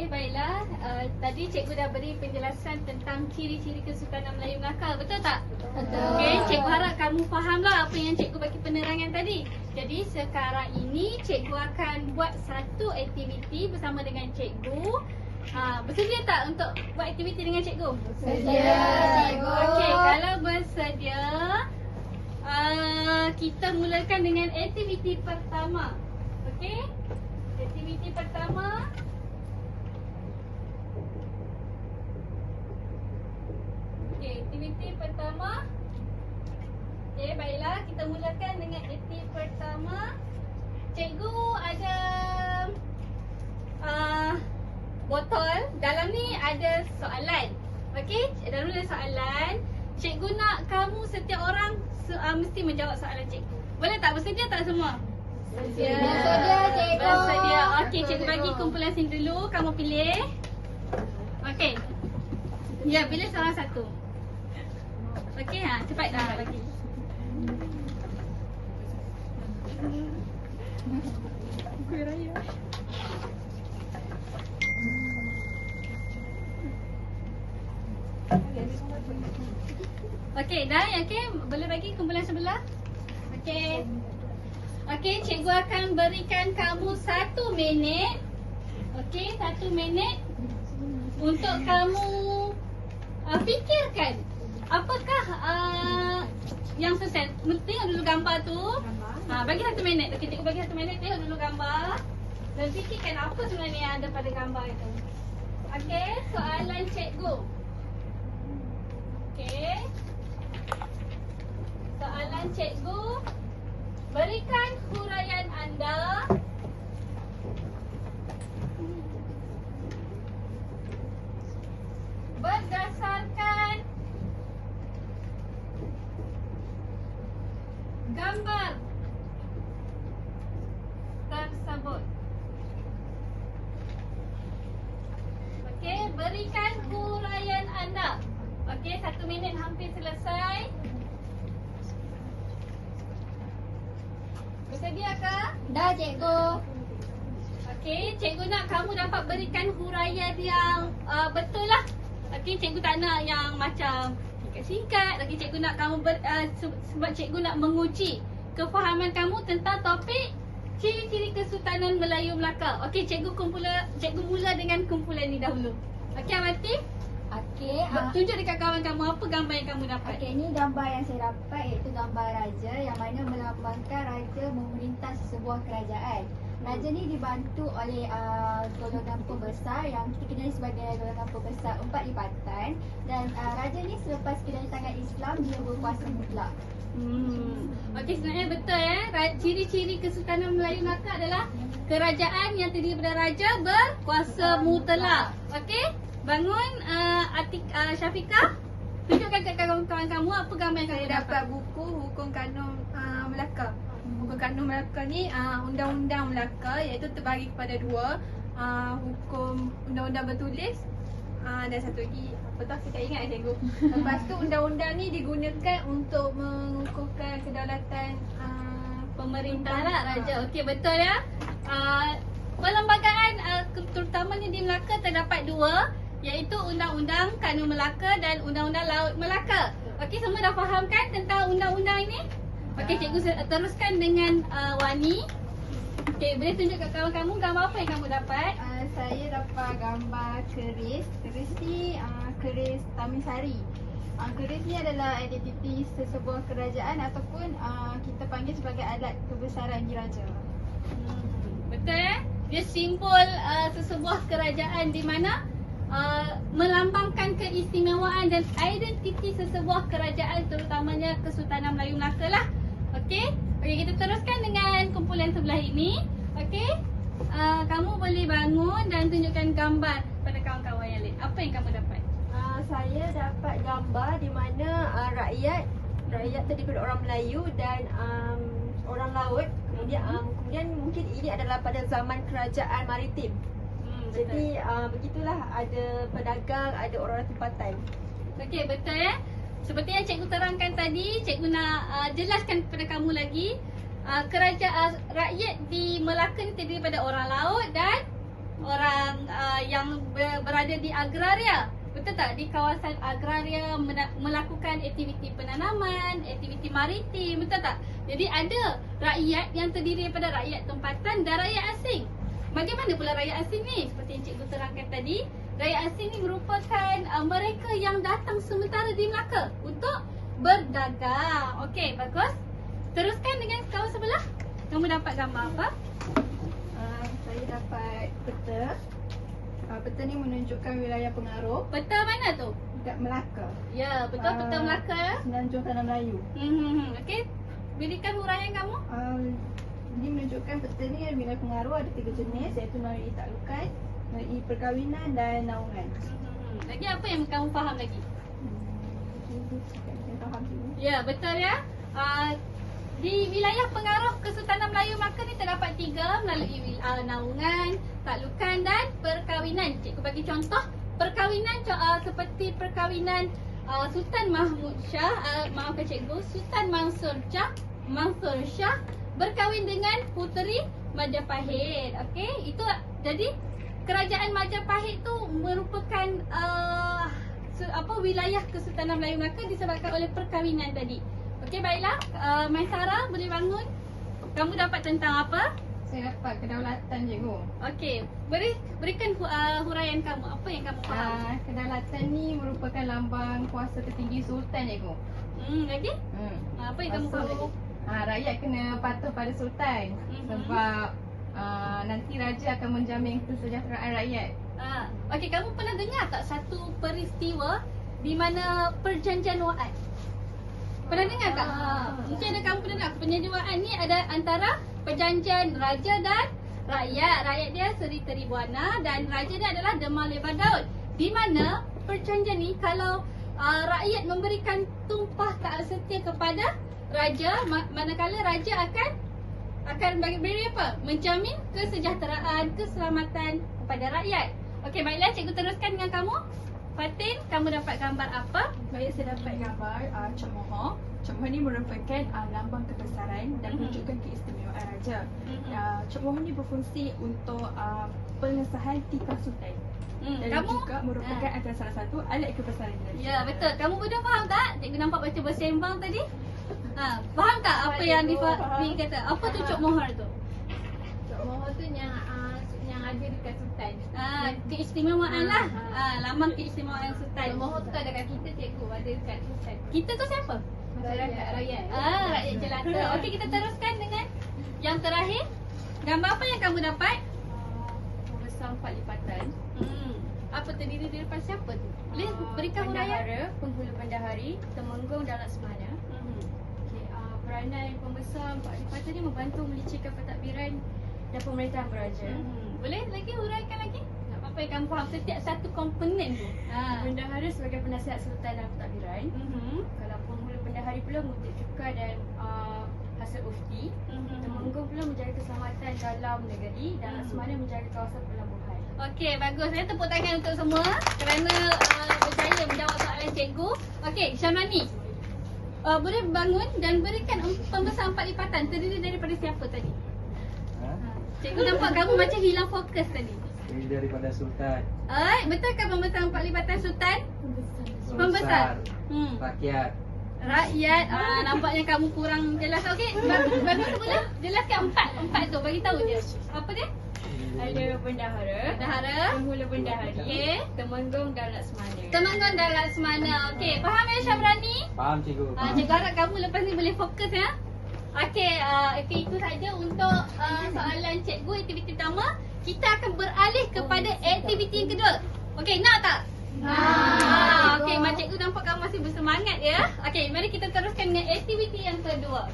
Okay, baiklah. Uh, tadi cikgu dah beri penjelasan tentang ciri-ciri Kesultanan Melayu Melaka. Betul tak? Betul. Okey, cikgu harap kamu fahamlah apa yang cikgu bagi penerangan tadi. Jadi sekarang ini cikgu akan buat satu aktiviti bersama dengan cikgu. Uh, bersedia tak untuk buat aktiviti dengan cikgu? Bersedia, cikgu. Okey, kalau bersedia, uh, kita mulakan dengan aktiviti pertama. Okey? Aktiviti pertama. Okey, aktiviti pertama. Okey, baiklah. Kita mulakan dengan aktiviti pertama. Cikgu ada uh, botol. Dalam ni ada soalan. Okey, dalam ni ada soalan. Cikgu nak kamu setiap orang uh, mesti menjawab soalan cikgu. Boleh tak? Bersedia tak semua? Bersedia. Bersedia, cikgu. Bersedia. Okey, cikgu bagi kumpulan sini dulu. Kamu pilih. Okey. Ya, pilih salah satu. Okey, ha, cepat dah bagi. Kuih raya. Okey, dah okey. Boleh bagi kumpulan sebelah? Okey. Okey, cikgu akan berikan kamu satu minit. Okey, satu minit untuk kamu uh, fikirkan apakah uh, yang selesai. Tengok dulu gambar tu. Ha, bagi satu minit. Okey, cikgu bagi satu minit. Tengok dulu gambar. Dan fikirkan apa sebenarnya yang ada pada gambar itu. Okey, soalan cikgu. Okey. Soalan cikgu. Berikan huraian anda berdasarkan gambar tersebut. Okey, berikan huraian anda. Okey, satu minit hampir selesai. Bersedia ke? Dah, cikgu. Okey, cikgu nak kamu dapat berikan huraian yang uh, betul lah. Okey, cikgu tak nak yang macam singkat-singkat. Okey, cikgu nak kamu ber, uh, se- sebab cikgu nak menguji kefahaman kamu tentang topik ciri-ciri Kesultanan Melayu Melaka. Okey, cikgu kumpula cikgu mula dengan kumpulan ni dahulu. Okey, Amati. Okey. Uh, tunjuk dekat kawan kamu apa gambar yang kamu dapat. Okey, ini gambar yang saya dapat iaitu gambar raja yang mana melambangkan raja memerintah sebuah kerajaan. Raja ni dibantu oleh uh, golongan pembesar yang kita kenali sebagai golongan pembesar empat lipatan dan uh, raja ni selepas kedatangan Islam dia berkuasa mutlak. Hmm. Okey sebenarnya betul eh. Ciri-ciri Kesultanan Melayu Melaka adalah kerajaan yang terdiri daripada raja berkuasa mutlak. Okey? Bangun uh, Atik uh, Syafiqah. Tunjukkan kat kawan-kawan kamu apa gambar yang kamu dapat buku Hukum Kanun uh, Melaka. Hukum Kanun Melaka ni uh, undang-undang Melaka iaitu terbagi kepada dua. Uh, hukum undang-undang bertulis uh, dan satu lagi apa tu saya tak ingat eh cikgu. Lepas tu undang-undang ni digunakan untuk mengukuhkan kedaulatan uh, pemerintah lah raja. Okey betul ya. Uh, perlembagaan uh, terutamanya di Melaka terdapat dua iaitu Undang-Undang Kanun Melaka dan Undang-Undang Laut Melaka. Okey semua dah faham kan tentang undang-undang ini? Okey cikgu se- teruskan dengan uh, Wani. Okey boleh tunjuk kat kawan kamu gambar apa yang kamu dapat? Uh, saya dapat gambar keris. Keris ni uh, keris Tamisari. Uh, keris ni adalah identiti sesebuah kerajaan ataupun uh, kita panggil sebagai alat kebesaran diraja. Hmm, betul eh? Dia simbol uh, sesebuah kerajaan di mana uh, melambangkan keistimewaan dan identiti sesebuah kerajaan terutamanya Kesultanan Melayu Melaka lah. Okey? Okey, kita teruskan dengan kumpulan sebelah ini. Okey? Uh, kamu boleh bangun dan tunjukkan gambar pada kawan-kawan yang lain. Apa yang kamu dapat? Uh, saya dapat gambar di mana uh, rakyat rakyat terdiri orang Melayu dan um, orang laut. Kemudian um, kemudian mungkin ini adalah pada zaman kerajaan maritim. Jadi uh, begitulah ada pedagang, ada orang tempatan. Okey, betul ya. Seperti yang cikgu terangkan tadi, cikgu nak uh, jelaskan kepada kamu lagi. Uh, kerajaan uh, rakyat di Melaka ni terdiri daripada orang laut dan orang uh, yang berada di agraria. Betul tak? Di kawasan agraria melakukan aktiviti penanaman, aktiviti maritim, betul tak? Jadi ada rakyat yang terdiri daripada rakyat tempatan dan rakyat asing. Bagaimana pula rakyat asing ni? Seperti yang cikgu terangkan tadi, rakyat asing ni merupakan uh, mereka yang datang sementara di Melaka untuk berdagang. Okey, bagus. Teruskan dengan kawan sebelah. Kamu dapat gambar apa? Uh, saya dapat peta. Uh, peta ni menunjukkan wilayah pengaruh Peta mana tu? dekat Melaka. Ya, betul peta Ah. Melaka ya. Semenanjung Tanah Melayu. Hmm, hmm, hmm. Okey. Berikan huraian kamu. Uh, ini menunjukkan peta ni wilayah pengaruh ada tiga jenis iaitu melalui taklukan, melalui perkahwinan dan naungan. Hmm. Lagi apa yang kamu faham lagi? Hmm. Ya, betul ya. Uh, di wilayah pengaruh Kesultanan Melayu Melaka ni terdapat tiga melalui uh, naungan, taklukan dan perkahwinan. Cikgu bagi contoh perkahwinan uh, seperti perkahwinan uh, Sultan Mahmud Shah, uh, maafkan cikgu, Sultan Mansur Shah, Mansur Shah berkahwin dengan puteri Majapahit. Okey, itu jadi kerajaan Majapahit tu merupakan uh, su- apa wilayah Kesultanan Melayu Melaka disebabkan oleh perkahwinan tadi. Okey baiklah, uh, Maisara boleh bangun. Kamu dapat tentang apa? Saya dapat kedaulatan cikgu. Okey, beri berikan uh, huraian kamu. Apa yang kamu faham? Uh, kedaulatan ni merupakan lambang kuasa tertinggi sultan cikgu. Hmm, lagi? Hmm. Uh, apa yang kamu Lepas faham ah, rakyat kena patuh pada sultan Mhm. sebab ah, nanti raja akan menjamin kesejahteraan rakyat. Ah, okey, kamu pernah dengar tak satu peristiwa di mana perjanjian Wa'ad? Pernah dengar tak? Ah. Mungkin ada kamu pernah dengar. Perjanjian Wa'ad ni ada antara perjanjian raja dan rakyat. Rakyat dia Seri Teribuana dan raja dia adalah Demal Lebar Daud. Di mana perjanjian ni kalau uh, rakyat memberikan tumpah taat setia kepada raja, ma- manakala raja akan akan bagi beri apa? Menjamin kesejahteraan, keselamatan kepada rakyat. Okey, baiklah cikgu teruskan dengan kamu. Fatin, kamu dapat gambar apa? Baik, saya dapat gambar uh, cemmohor. Cemmohor ni merupakan uh, lambang kebesaran dan Mhm. menunjukkan keistimewaan raja. Mhm. Uh, ni berfungsi untuk uh, pengesahan tikar sultan Hmm, dan kamu juga merupakan Ah. antara salah satu alat kebesaran raja. Ya, betul. Kamu berdua faham tak? Cikgu nampak baca bersembang tadi. Ha, faham tak apa yang di, di kata? Apa tu cok mohor tu? Cok Mohor tu yang uh, yang ada dekat sultan. Ha, keistimewaan lah. Ha, Ha, lambang keistimewaan sultan. Cok Mohor tu tak ada kat kita cikgu, ada dekat sultan. Kita tu siapa? Masyarakat rakyat. Ah, rakyat jelata. Okey, kita teruskan dengan yang terakhir. Gambar apa yang kamu dapat? Pembesar empat lipatan. Hmm. Apa terdiri daripada siapa tu? Boleh Ah, berikan huraian? Bendahara, penghulu bendahari, temenggung dan laksamana. Peranan pembesar empat lipatan ni membantu melicikkan pentadbiran dan pemerintahan beraja. Hmm. Boleh lagi huraikan lagi? Apa yang kamu faham setiap satu komponen tu? Ha. Bendahara sebagai penasihat sultan dalam pentadbiran. Mhm. Kalau penghulu bendahari pula mengutip cukai dan uh, hasil ufti. Mhm. Temenggung pula menjaga keselamatan dalam negeri dan Hmm. laksamana menjaga kawasan pelabuhan. Okey, bagus. Saya tepuk tangan untuk semua kerana uh, berjaya menjawab soalan cikgu. Okey, Syamrani. Uh, boleh bangun dan berikan em- pembesar empat lipatan terdiri daripada siapa tadi? Ha? Cikgu nampak kamu macam hilang fokus tadi. Ini daripada Sultan Alright, betul ke pembesar empat lipatan sultan? Pembesar. Hmm. Rakyat Rakyat. Ah, nampaknya kamu kurang jelas. Okey, bagus bagus semula. Jelaskan empat. Empat tu bagi tahu je. Apa dia? Ada bendahara, Bendahara. penghulu bendahari, Okey. temenggung dan laksamana. Temangan dan Laksmana. Okey, faham ya Syamrani? Faham cikgu Ah, faham. cikgu harap kamu lepas ni boleh fokus ya. Okey, uh, okay, itu saja untuk uh, soalan cikgu aktiviti pertama. Kita akan beralih kepada aktiviti yang kedua. Okey, nak tak? Ah, okey, mak cikgu nampak kamu masih bersemangat ya. Okey, mari kita teruskan dengan aktiviti yang kedua.